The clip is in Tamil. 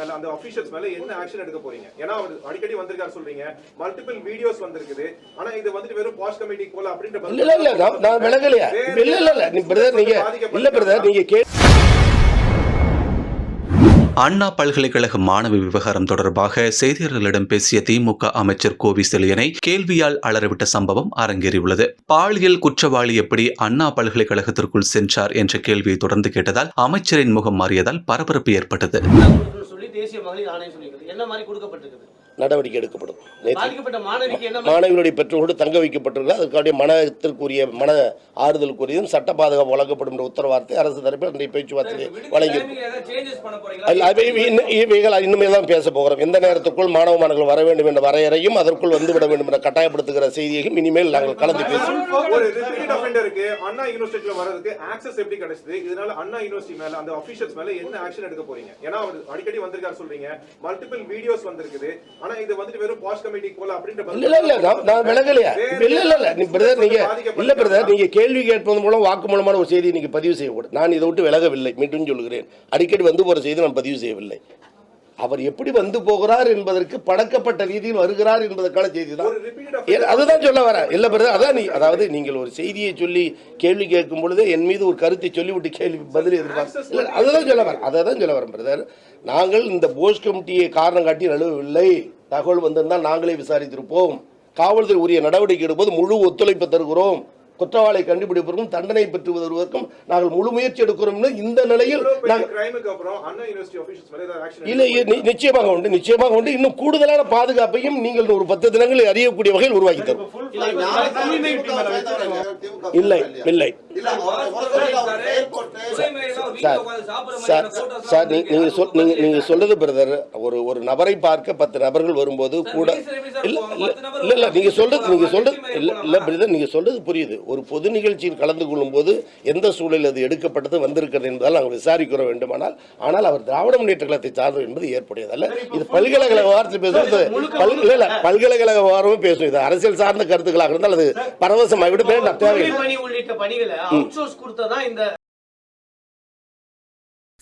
மேல அந்த அபிஷியல்ஸ் மேல என்ன ஆக்ஷன் எடுக்க போறீங்க? ஏன்னா அவர் அடிக்கடி வந்திருக்காரு சொல்றீங்க. மல்டிபிள் வீடியோஸ் வந்திருக்குது. ஆனா இது வந்துட்டு வெறும் பாஸ் கமிட்டி போல அப்படின்ற இல்ல இல்ல நான் விலகலையா? இல்ல இல்ல நீங்க இல்ல பிரதர் நீங்க கே அண்ணா பல்கலைக்கழக மாணவி விவகாரம் தொடர்பாக செய்தியாளர்களிடம் பேசிய திமுக அமைச்சர் கோவி செழியனை கேள்வியால் அலறிவிட்ட சம்பவம் அரங்கேறியுள்ளது. பாலியல் குற்றவாளி எப்படி அண்ணா பல்கலைக்கழகத்திற்குள் சென்றார் என்ற கேள்வியை தொடர்ந்து கேட்டதால் அமைச்சரின் முகம் மாறியதால் பரபரப்பு ஏற்பட்டது. என்ன மாதிரி கொடுக்கப்பட்டிருக்குது? நடவடிக்கை எடுக்கப்படும். மாணவிகளுடைய பெற்றோரோடு தங்க வைக்கப்பட்டிருக்கிறது அதற்கான மனத்திற்குரிய மன ஆறுதலுக்குரியதும் சட்ட பாதுகாப்பு வழங்கப்படும் என்ற உத்தரவாதத்தை அரசு தரப்பில் அன்றைய பேச்சுவார்த்தை வழங்கி அல்ல, அவை இன்னும் தான் பேச போகிறோம். எந்த நேரத்துக்குள் மாணவ மாணவர்கள் வர வேண்டும் என்ற வரையறையும் அதற்குள் வந்துவிட வேண்டும் என்ற கட்டாயப்படுத்துகிற செய்தியையும் இனிமேல் நாங்கள் கலந்து பேசுவோம். ஒரு ரிப்பீட் அஃபெண்டருக்கு அண்ணா யூனிவர்சிட்டில வரதுக்கு ஆக்சஸ் எப்படி கிடைச்சது? இதனால அண்ணா யூனிவர்சிட்டி மேல அந்த அபிஷியல்ஸ் மேல என்ன ஆக்ஷன் எடுக்க போறீங்க? ஏன்னா அவர் அடிக்கடி வந்திருக்காரு சொல்றீங்க. மல்டிபிள் வீடியோஸ் வந்திருக்குது. ஆனா இது வந்துட்டு வெறும் பாஸ் கமிட்டி போல அப்படின்ற இல்ல இல்ல இல்ல. நான் விலகலையா இல்ல இல்ல இல்ல. நீ பிரதர் நீங்க இல்ல பிரதர் நீங்க கேள்வி கேட்பதன் மூலம் வாக்குமூலமான ஒரு செய்தியை நீங்க பதிவு செய்யக்கூடாது. நான் இதை விட்டு விலகவில்லை. மீண்டும் சொல்கிறேன். அடிக்கடி வந்து போற செய்தி நான் பதிவு செய்யவில்லை. அவர் எப்படி வந்து போகிறார் என்பதற்கு பழக்கப்பட்ட ரீதியில் வருகிறார் என்பதற்கான செய்தி தான். அதுதான் சொல்ல வரேன். இல்ல பிரதர் அதான் நீ அதாவது நீங்கள் ஒரு செய்தியை சொல்லி கேள்வி கேட்கும் பொழுது என் மீது ஒரு கருத்தை சொல்லிவிட்டு கேள்வி பதில் எதிர்பார்க்க இல்ல அதுதான் சொல்ல வரேன். அதை தான் சொல்ல வரேன் பிரதர் நாங்கள் இந்த போஸ் கமிட்டியை காரணம் காட்டி நழுவவில்லை. தகவல் வந்திருந்தால் நாங்களே விசாரித்திருப்போம். காவல்துறை உரிய நடவடிக்கை எடுப்பது முழு ஒத்துழைப்பு தருகிறோம். குற்றவாளி கண்டுபிடிப்பதற்கும் தண்டனை பெற்று வருவதற்கும் நாங்கள் முழு முயற்சி எடுக்கிறோம் இந்த நிலையில் நாங்கள் கிரைமுக்கு அப்புறம் அண்ணா யூனிவர்சிட்டி அபிஷியல்ஸ் மேல ஏதாவது ஆக்ஷன் இல்லை நிச்சயமாக உண்டு நிச்சயமாக உண்டு. இன்னும் கூடுதலான பாதுகாப்பையும் நீங்கள் ஒரு பத்து தினங்களில் அறியக்கூடிய வகையில் உருவாக்கி தரும். இல்லை இல்லை சார் சார் சார் நீ- நீங்க சொல் நீங்க நீங்க சொல்றது பிரதர் ஒரு ஒரு நபரை பார்க்க பத்து நபர்கள் வரும்போது கூட இல்ல இல்ல இல்ல இல்ல நீங்க சொல்றது நீங்க சொல்றது இல்ல இல்ல பிரதர் நீங்க சொல்றது புரியுது. ஒரு பொது நிகழ்ச்சியில் கலந்து கொள்ளும் போது எந்த சூழலில் அது எடுக்கப்பட்டது வந்திருக்கிறது என்பதால் நாங்கள் விசாரிக்கிற வேண்டுமானால். ஆனால் அவர் திராவிட முன்னேற்ற கழகத்தை சார்ந்தவர் என்பது ஏற்புடையதல்ல இது பல்கலைக்கழக வாரத்தில் பேசுறது. பல் இல்ல இல்ல பல்கலைக்கழக வாரமும் பேசும். இது அரசியல் சார்ந்த கருத்துக்களாக இருந்தால் அது பரவசமாக விட வேண்டாம் தூய்மை தேவையில்லை